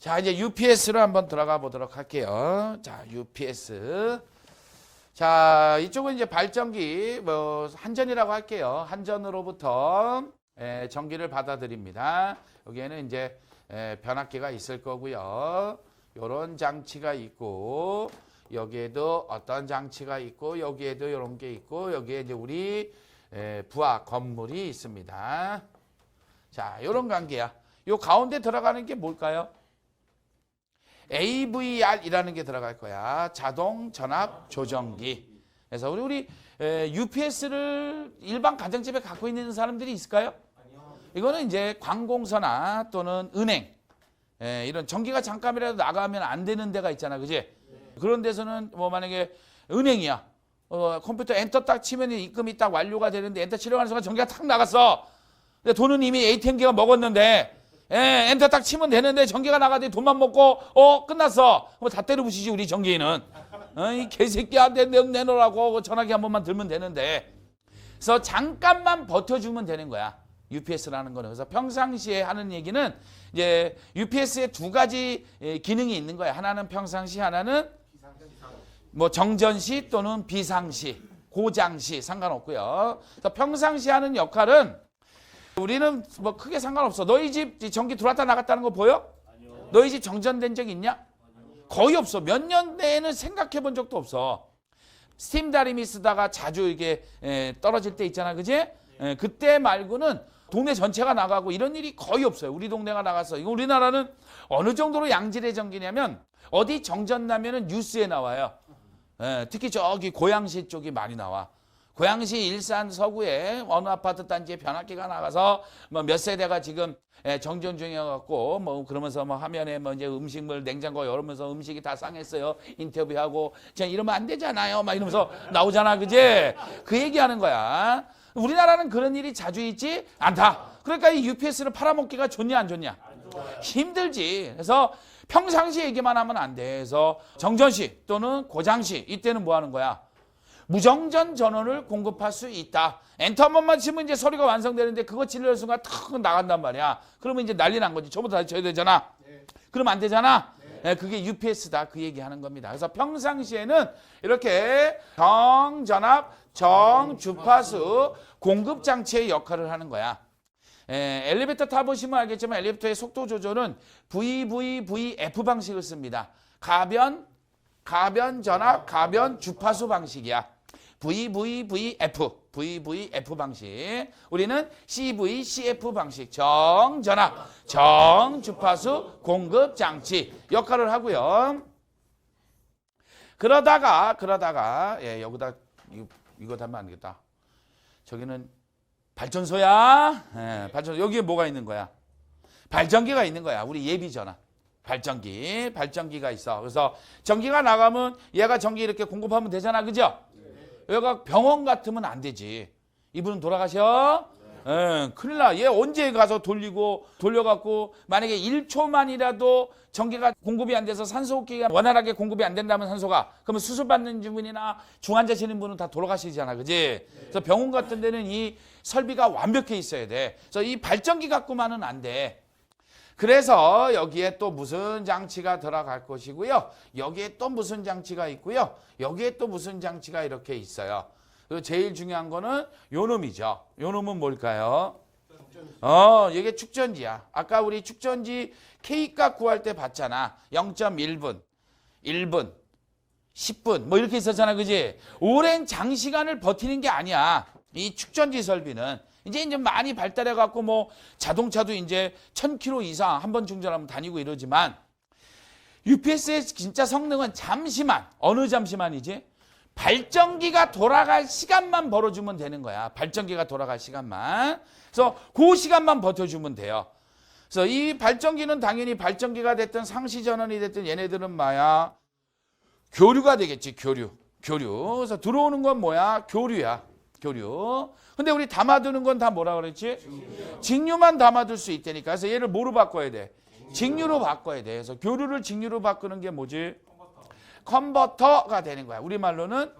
자, 이제 UPS로 한번 들어가 보도록 할게요. 자, UPS. 자, 이쪽은 이제 발전기, 뭐, 한전이라고 할게요. 한전으로부터 에, 전기를 받아들입니다. 여기에는 이제 에, 변압기가 있을 거고요. 요런 장치가 있고, 여기에도 어떤 장치가 있고, 여기에도 이런 게 있고, 여기에 이제 우리 에, 부하 건물이 있습니다. 자, 요런 관계야. 요 가운데 들어가는 게 뭘까요? AVR이라는 게 들어갈 거야. 자동 전압 조정기. 그래서 우리 우리 UPS를 일반 가정집에 갖고 있는 사람들이 있을까요? 이거는 이제 관공서나 또는 은행 에, 이런 전기가 잠깐이라도 나가면 안 되는 데가 있잖아, 그지? 그런 데서는 뭐 만약에 은행이야. 어, 컴퓨터 엔터 딱 치면 입금이 딱 완료가 되는데 엔터 치려고 하는 순간 전기가 탁 나갔어. 근데 돈은 이미 ATM기가 먹었는데 예, 엔터 딱 치면 되는데 전기가 나가더니 돈만 먹고 어 끝났어. 뭐다 때려 부시지 우리 전기는. 어, 이 개새끼야 내, 내, 내놓으라고 전화기 한 번만 들면 되는데. 그래서 잠깐만 버텨주면 되는 거야. UPS라는 거는. 그래서 평상시에 하는 얘기는 이제 UPS에 두 가지 예, 기능이 있는 거야. 하나는 평상시, 하나는 뭐 정전시 또는 비상시, 고장시 상관없고요. 그래서 평상시 하는 역할은 우리는 뭐 크게 상관없어. 너희 집 전기 들어왔다 나갔다는 거 보여? 너희 집 정전된 적 있냐? 거의 없어. 몇 년 내에는 생각해 본 적도 없어. 스팀 다리미 쓰다가 자주 이게 에, 떨어질 때 있잖아. 그지? 에, 그때 말고는 동네 전체가 나가고 이런 일이 거의 없어요. 우리 동네가. 이거 우리나라는 어느 정도로 양질의 전기냐면 어디 정전 나면은 뉴스에 나와요. 에, 특히 저기 고양시 쪽이 많이 나와. 고양시 일산 서구에 어느 아파트 단지에 변압기가 나가서 뭐 몇 세대가 지금 예, 정전 중이어갖고 뭐 그러면서 뭐 화면에 뭐 이제 음식물 냉장고 열으면서 음식이 다 상했어요. 인터뷰하고. 저 이러면 안 되잖아요. 막 이러면서 나오잖아. 그지? 그 얘기하는 거야. 우리나라는 그런 일이 자주 있지 않다. 그러니까 이 UPS를 팔아먹기가 좋냐 안 좋냐? 힘들지. 그래서 평상시 얘기만 하면 안 돼. 그래서 정전시 또는 고장시 이때는 뭐 하는 거야? 무정전 전원을 공급할 수 있다. 엔터 한 번만 치면 이제 소리가 완성되는데 그거 치려는 순간 탁 나간단 말이야. 그러면 이제 난리 난 거지. 저부터 다시 쳐야 되잖아. 그러면 안 되잖아. 예, 그게 UPS다. 그 얘기 하는 겁니다. 그래서 평상시에는 이렇게 정전압, 정주파수 공급 장치의 역할을 하는 거야. 에, 엘리베이터 타보시면 알겠지만 엘리베이터의 속도 조절은 VVVF 방식을 씁니다. 가변, 가변 전압, 가변 주파수 방식이야. VVVF, VVF 방식. 우리는 CVCF 방식, 정전압, 정주파수 공급 장치 역할을 하고요. 그러다가 그러다가 예, 여기다 이거, 이거 담으면 안 되겠다. 저기는 발전소야. 예, 발전소 여기에 뭐가 있는 거야? 발전기가 있는 거야. 우리 예비 전화. 발전기, 발전기가 있어. 그래서 전기가 나가면 얘가 전기 이렇게 공급하면 되잖아, 그죠? 얘가 병원 같으면 안 되지. 이분은 돌아가셔. 예, 큰일 나. 얘 언제 가서 돌리고 돌려갖고 만약에 1초만이라도 전기가 공급이 안 돼서 산소 호흡기가 원활하게 공급이 안 된다면 산소가 그러면 수술 받는 분이나 중환자실인 분은 다 돌아가시잖아, 그지? 그래서 병원 같은 데는 이 설비가 완벽해 있어야 돼. 그래서 이 발전기 갖고만은 안 돼. 그래서 여기에 또 무슨 장치가 들어갈 것이고요. 여기에 또 무슨 장치가 있고요. 여기에 또 무슨 장치가 이렇게 있어요. 그리고 제일 중요한 거는 요 놈이죠. 요 놈은 뭘까요? 어, 이게 축전지야. 아까 우리 축전지 K값 구할 때 봤잖아. 0.1분, 1분, 10분 뭐 이렇게 있었잖아. 그지? 오랜 장시간을 버티는 게 아니야. 이 축전지 설비는 이제 이제 많이 발달해 갖고 뭐 자동차도 이제 1000km 이상 한 번 충전하면 다니고 이러지만 UPS의 진짜 성능은 잠시만 어느 잠시만이지? 발전기가 돌아갈 시간만 벌어주면 되는 거야. 발전기가 돌아갈 시간만. 그래서 그 시간만 버텨주면 돼요. 그래서 이 발전기는 당연히 발전기가 됐든 상시 전원이 됐든 얘네들은 뭐야? 교류가 되겠지. 교류. 교류. 그래서 들어오는 건 뭐야? 교류야. 교류. 근데 우리 담아두는 건 다 뭐라 그랬지? 직류 만 담아둘 수 있다니까. 그래서 얘를 뭐로 바꿔야 돼? 직류로 바꿔야 돼. 그래서 교류를 직류로 바꾸는 게 뭐지? 컨버터 가 되는 거야. 우리말로는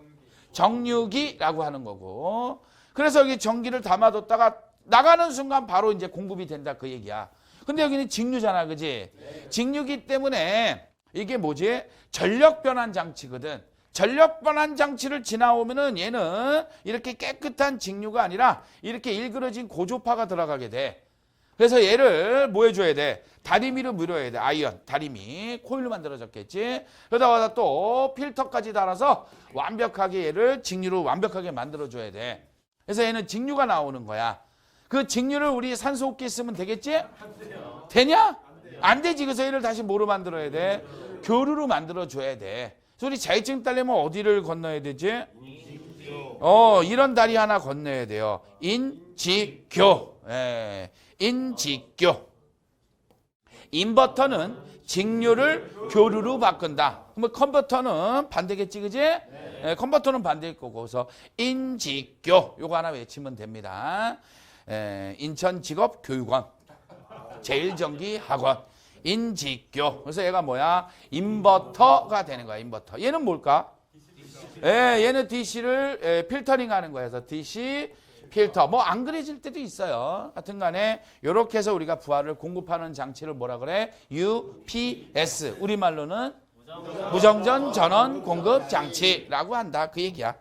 정류기라고 하는 거고. 그래서 여기 전기를 담아뒀다가 나가는 순간 바로 이제 공급이 된다 그 얘기야. 근데 여기는 직류잖아, 그지? 직류기 때문에 이게 뭐지? 전력 변환 장치거든. 전력 변환 장치를 지나오면은 얘는 이렇게 깨끗한 직류가 아니라 이렇게 일그러진 고조파가 들어가게 돼. 그래서 얘를 뭐 해줘야 돼? 다리미로 밀어야 돼. 아이언, 다리미. 코일로 만들어졌겠지. 그러다가 또 필터까지 달아서 완벽하게 얘를 직류로 완벽하게 만들어줘야 돼. 그래서 얘는 직류가 나오는 거야. 그 직류를 우리 산소 호흡기 쓰면 되겠지? 되냐? 안 되지. 그래서 얘를 다시 뭐로 만들어야 돼? 교류로 만들어줘야 돼. 우리 자격증 따려면 어디를 건너야 되지? 어, 이런 다리 하나 건너야 돼요. 인지교. 예, 인지교. 인버터는 직류를 교류로 바꾼다. 그러면 컨버터는 반대겠지, 그지? 예, 컨버터는 반대일 거고. 그래서 인지교. 요거 하나 외치면 됩니다. 예, 인천직업교육원. 제일전기학원. 인지교. 그래서 얘가 뭐야? 인버터가 되는 거야, 인버터. 얘는 뭘까? 예, 얘는 DC를 예, 필터링 하는. 그래서 DC 필터. 뭐 안 그려질 때도 있어요. 하여튼 간에 이렇게 해서 우리가 부하를 공급하는 장치를 뭐라 그래? UPS. 우리말로는 무정전 전원 공급 장치라고 한다. 그 얘기야.